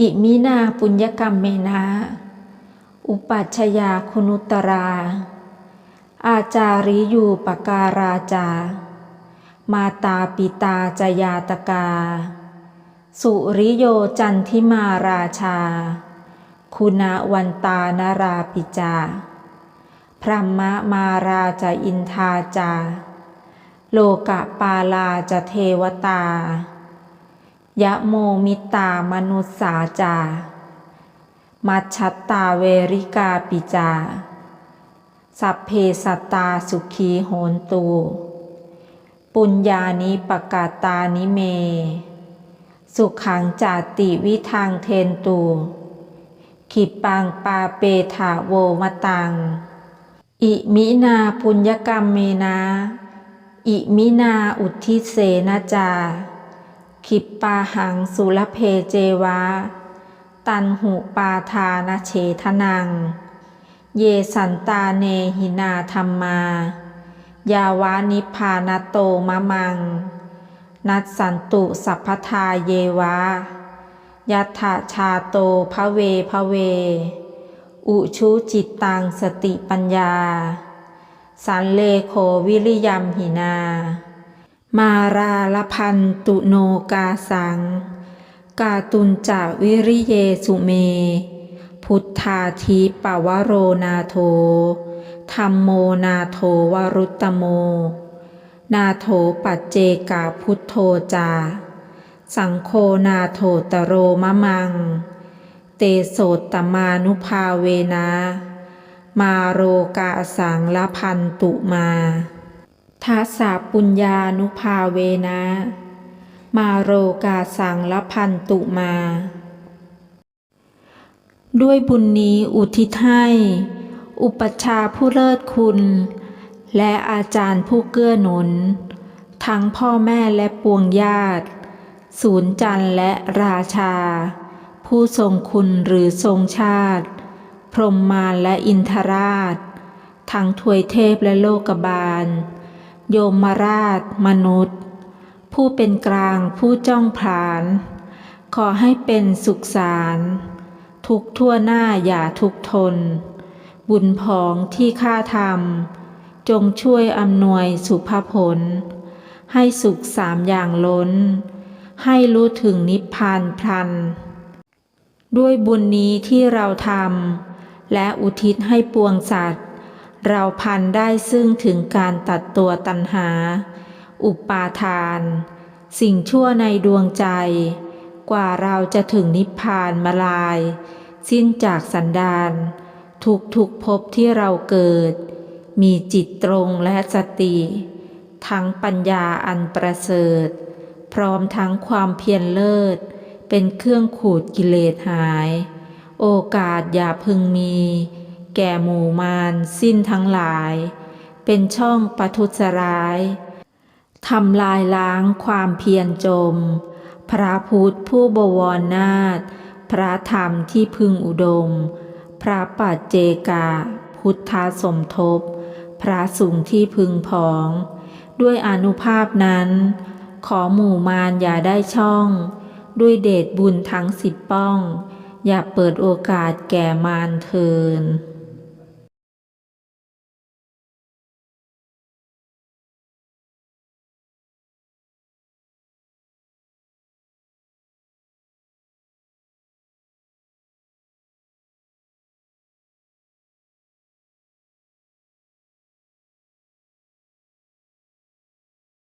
อิมินาปุญญกรรมเมนะ อุปัชยาคุณุตรา อาจาริยูปการาจา มาตาปิตาจยาตกา สุริโยจันทิมาราชา คุณาวันตานราปิจา พรหมมาราจาอินทาจา โลกะปาลาจะเทวตา ยะโมมิตามนุสสาจา มัชชัตตาเวริกาปิจา สัพเพสัตตาสุขีโหนตู ปุญญานิปกาตานิเม สุขังจาติวิทางเทนตู ขิปังปาเปถาโวมตัง อิมินาปุญญกรรมเมนาอิมินาอุทิเสนาจา ขิปปาหังสุลเพเจวาตันหุปาทานเฉทนัง เยสันตาเนหินาธรรมา ยาวานิพานโตมะมัง นัสสันตุสัพพทาเยวายัตถาชาโตภเวภเว อุชุจิตตังสติปัญญา สันเลโควิริยมหินา มาราลพันตุโนกาสัง กาตุนจาวิริเยสุเม พุทธาทีปวโรนาโทธรรมโมนาโทวรุตตโม นาโถปัจเจกาพุทโธจา สังโฆนาโถตโรมะมัง เตโสตมานุภาเวนะ มาโรกาสังละพันตุมา ทัสสะปุญญานุภาเวนะ มาโรกาสังละพันตุมา ด้วยบุญนี้อุทิศให้ อุปชาผู้เลิศคุณ และอาจารย์ผู้เกื้อหนุน ทั้งพ่อแม่และปวงญาติ ศูนย์จันทร์และราชา ผู้ทรงคุณหรือทรงชาติ พรหมมารและอินทราช ทั้งถวยเทพและโลกบาล โยมมราช มนุษย์ ผู้เป็นกลางผู้จ้องผาน ขอให้เป็นสุขสาร ทุกทั่วหน้าอย่าทุกทน บุญผองที่ข้าทำจงช่วยอำนวยสุภผล ให้สุขสามอย่างล้น ให้รู้ถึงนิพพานพลัน ด้วยบุญนี้ที่เราทำและอุทิศให้ปวงสัตว เราพันได้ซึ่งถึงการตัดตัวตัณหา อุปาทาน สิ่งชั่วในดวงใจ กว่าเราจะถึงนิพพานมาลาย สิ้นจากสันดานทุกทุกภพที่เราเกิด มีจิตตรงและสติ ทั้งปัญญาอันประเสริฐ พร้อมทั้งความเพียรเลิศ เป็นเครื่องขูดกิเลสหาย โอกาสอย่าพึงมี แก่หมู่มารสิ้นทั้งหลาย เป็นช่องปทุสร้ายทำลายล้างความเพียรจม พระพุทธผู้บวรนาถพระธรรมที่พึงอุดม พระปัจเจกา พุทธสมทบ พระสุงที่พึงพอง ด้วยอนุภาพนั้น ขอหมู่มารอย่าได้ช่อง ด้วยเดชบุญทั้งสิบป้อง อย่าเปิดโอกาสแก่มารเทิน